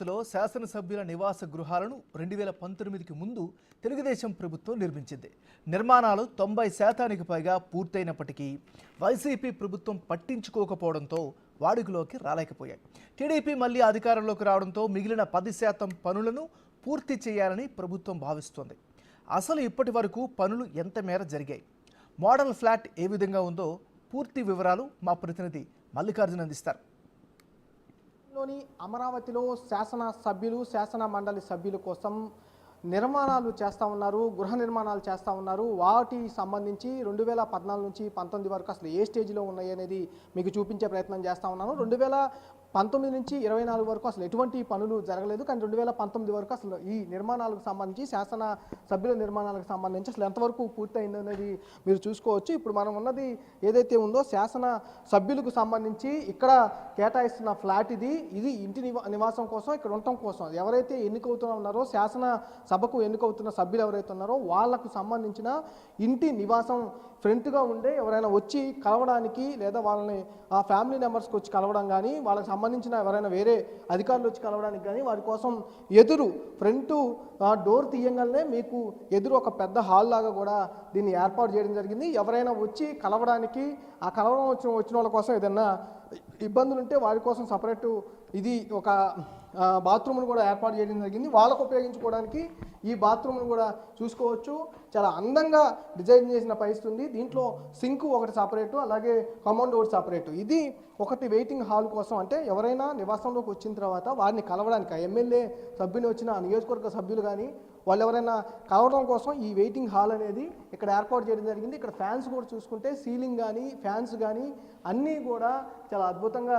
అమరావతిలో శాసనసభ్యుల నివాస గృహాలను రెండు వేల పంతొమ్మిదికి ముందు తెలుగుదేశం ప్రభుత్వం నిర్మించింది. నిర్మాణాలు తొంభై శాతానికి పైగా పూర్తయినప్పటికీ వైసీపీ ప్రభుత్వం పట్టించుకోకపోవడంతో వాడుకలోకి రాలేకపోయాయి. టీడీపీ మళ్ళీ అధికారంలోకి రావడంతో మిగిలిన పది శాతం పనులను పూర్తి చేయాలని ప్రభుత్వం భావిస్తోంది. అసలు ఇప్పటి వరకు పనులు ఎంత మేర జరిగాయి? మోడల్ ఫ్లాట్ ఏ విధంగా ఉందో పూర్తి వివరాలు మా ప్రతినిధి మల్లికార్జున అందిస్తారు. లోని అమరావతిలో శాసన సభ్యులు శాసన మండలి సభ్యుల కోసం నిర్మాణాలు చేస్తూ ఉన్నారు గృహ నిర్మాణాలు చేస్తూ ఉన్నారు. వాటి సంబంధించి రెండు వేల పద్నాలుగు నుంచి పంతొమ్మిది వరకు అసలు ఏ స్టేజ్లో ఉన్నాయి అనేది మీకు చూపించే ప్రయత్నం చేస్తూ ఉన్నాను. రెండు వేల పంతొమ్మిది నుంచి ఇరవై నాలుగు వరకు అసలు ఎటువంటి పనులు జరగలేదు. కానీ రెండు వేల పంతొమ్మిది వరకు అసలు ఈ నిర్మాణాలకు సంబంధించి శాసన సభ్యుల నిర్మాణాలకు సంబంధించి అసలు ఎంతవరకు పూర్తయింది అనేది మీరు చూసుకోవచ్చు. ఇప్పుడు మనం ఉన్నది ఏదైతే ఉందో శాసన సభ్యులకు సంబంధించి ఇక్కడ కేటాయిస్తున్న ఫ్లాట్ ఇది. ఇది ఇంటి నివా నివాసం కోసం ఇక్కడ ఉండటం కోసం. ఎవరైతే ఎన్నికవుతున్నా ఉన్నారో శాసన సభకు ఎన్నికవుతున్న సభ్యులు ఎవరైతే ఉన్నారో వాళ్ళకు సంబంధించిన ఇంటి నివాసం ఫ్రంట్గా ఉండే ఎవరైనా వచ్చి కలవడానికి లేదా వాళ్ళని ఆ ఫ్యామిలీ మెంబర్స్కి వచ్చి కలవడం కానీ వాళ్ళకి సంబంధించిన ఎవరైనా వేరే అధికారులు వచ్చి కలవడానికి కానీ వారి కోసం ఎదురు ఫ్రంట్ డోర్ తీయంగానే మీకు ఎదురు ఒక పెద్ద హాల్ లాగా కూడా దీన్ని ఏర్పాటు చేయడం జరిగింది. ఎవరైనా వచ్చి కలవడానికి ఆ కలవడం వచ్చిన వచ్చిన వాళ్ళ కోసం ఏదైనా ఇబ్బందులు ఉంటే వారి కోసం సపరేటు ఇది ఒక బాత్రూమ్ను కూడా ఏర్పాటు చేయడం జరిగింది. వాళ్ళకు ఉపయోగించుకోవడానికి ఈ బాత్రూమ్ను కూడా చూసుకోవచ్చు. చాలా అందంగా డిజైన్ చేసిన పైస్తుంది దీంట్లో సింక్ ఒకటి సపరేటు అలాగే కమౌండ్ ఒకటి సపరేటు. ఇది ఒకటి వెయిటింగ్ హాల్ కోసం అంటే ఎవరైనా నివాసంలోకి వచ్చిన తర్వాత వారిని కలవడానికి ఆ ఎమ్మెల్యే సభ్యుని వచ్చిన నియోజకవర్గ సభ్యులు కానీ వాళ్ళు ఎవరైనా కలవడం కోసం ఈ వెయిటింగ్ హాల్ అనేది ఇక్కడ ఏర్పాటు చేయడం జరిగింది. ఇక్కడ ఫ్యాన్స్ కూడా చూసుకుంటే సీలింగ్ కానీ ఫ్యాన్స్ కానీ అన్నీ కూడా చాలా అద్భుతంగా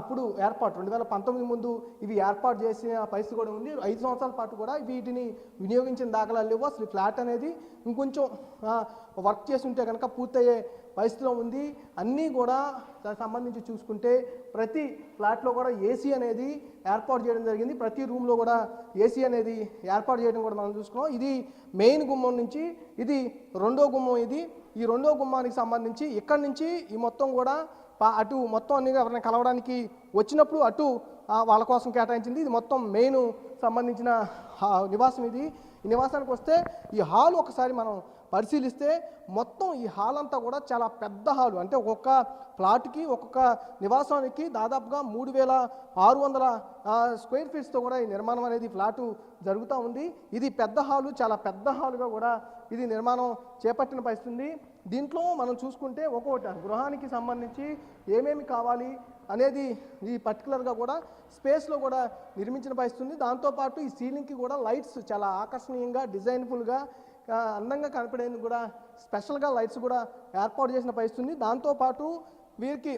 అప్పుడు ఏర్పాటు. రెండు వేల పంతొమ్మిది ముందు ఇవి ఏర్పాటు చేసిన పరిస్థితి కూడా ఉంది. ఐదు సంవత్సరాల పాటు కూడా వీటిని వినియోగించిన దాఖలాలు లేవు. అసలు ఫ్లాట్ అనేది ఇంకొంచెం వర్క్ చేసి ఉంటే కనుక పూర్తయ్యే పరిస్థితిలో ఉంది. అన్నీ కూడా దానికి సంబంధించి చూసుకుంటే ప్రతి ఫ్లాట్లో కూడా ఏసీ అనేది ఏర్పాటు చేయడం జరిగింది. ప్రతి రూమ్లో కూడా ఏసీ అనేది ఏర్పాటు చేయడం కూడా మనం చూసుకున్నాం. ఇది మెయిన్ గుమ్మం నుంచి ఇది రెండో గుమ్మం ఇది. ఈ రెండో గుమ్మానికి సంబంధించి ఇక్కడి నుంచి ఈ మొత్తం కూడా పా- అటు మొత్తం అన్ని ఎవరైనా కలవడానికి వచ్చినప్పుడు అటు వాళ్ళ కోసం కేటాయించింది. ఇది మొత్తం మెయిన్ సంబంధించిన నివాసం ఇది. ఈ నివాసానికి వస్తే ఈ హాల్ ఒకసారి మనం పరిశీలిస్తే మొత్తం ఈ హాల్ అంతా కూడా చాలా పెద్ద హాలు. అంటే ఒక్కొక్క ప్లాట్కి ఒక్కొక్క నివాసానికి దాదాపుగా మూడు వేల ఆరు వందల స్క్వేర్ ఫీట్స్తో కూడా ఈ నిర్మాణం అనేది ఫ్లాటు జరుగుతూ ఉంది. ఇది పెద్ద హాలు చాలా పెద్ద హాలుగా కూడా ఇది నిర్మాణం చేపట్టిన పరిస్థితి దీంట్లో మనం చూసుకుంటే ఒక్కొక్కటి గృహానికి సంబంధించి ఏమేమి కావాలి అనేది ఈ పర్టికులర్గా కూడా స్పేస్లో కూడా నిర్మించిన పరిస్థితుంది. దాంతోపాటు ఈ సీలింగ్కి కూడా లైట్స్ చాలా ఆకర్షణీయంగా డిజైన్ఫుల్గా అందంగా కనపడేందుకు కూడా స్పెషల్గా లైట్స్ కూడా ఏర్పాటు చేసిన పరిస్థితి ఉంది. దాంతోపాటు వీరికి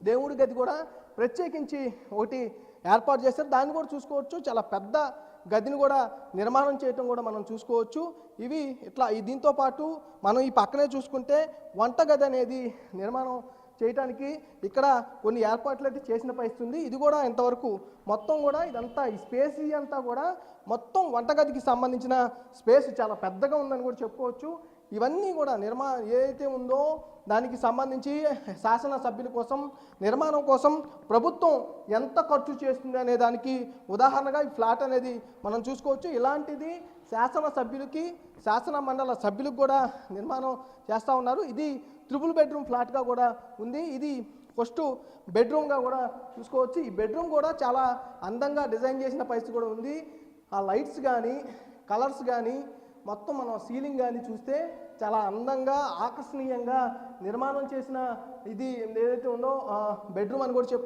దేవుడి గది కూడా ప్రత్యేకించి ఒకటి ఏర్పాటు చేస్తారు దాన్ని కూడా చూసుకోవచ్చు. చాలా పెద్ద గదిని కూడా నిర్మాణం చేయటం కూడా మనం చూసుకోవచ్చు. ఇవి ఇట్లా ఈ దీంతో పాటు మనం ఈ పక్కనే చూసుకుంటే వంట గది అనేది నిర్మాణం చేయటానికి ఇక్కడ కొన్ని ఏర్పాట్లు అయితే చేసిన పరిస్థితుంది. ఇది కూడా ఇంతవరకు మొత్తం కూడా ఇదంతా ఈ స్పేస్ అంతా కూడా మొత్తం వంటగదికి సంబంధించిన స్పేస్ చాలా పెద్దగా ఉందని కూడా చెప్పుకోవచ్చు. ఇవన్నీ కూడా నిర్మా ఏదైతే ఉందో దానికి సంబంధించి శాసన సభ్యుల కోసం నిర్మాణం కోసం ప్రభుత్వం ఎంత ఖర్చు చేస్తుంది అనే దానికి ఉదాహరణగా ఈ ఫ్లాట్ అనేది మనం చూసుకోవచ్చు. ఇలాంటిది శాసన సభ్యులకి శాసన మండల సభ్యులకు కూడా నిర్మాణం చేస్తూ ఉన్నారు. ఇది ట్రిపుల్ బెడ్రూమ్ ఫ్లాట్గా కూడా ఉంది. ఇది ఫస్ట్ బెడ్రూమ్గా కూడా చూసుకోవచ్చు. ఈ బెడ్రూమ్ కూడా చాలా అందంగా డిజైన్ చేసిన పరిస్థితి కూడా ఉంది. ఆ లైట్స్ కానీ కలర్స్ కానీ మొత్తం మనం సీలింగ్ కానీ చూస్తే చాలా అందంగా ఆకర్షణీయంగా నిర్మాణం చేసిన ఇది ఏదైతే ఉందో బెడ్రూమ్ అని కూడా చెప్పు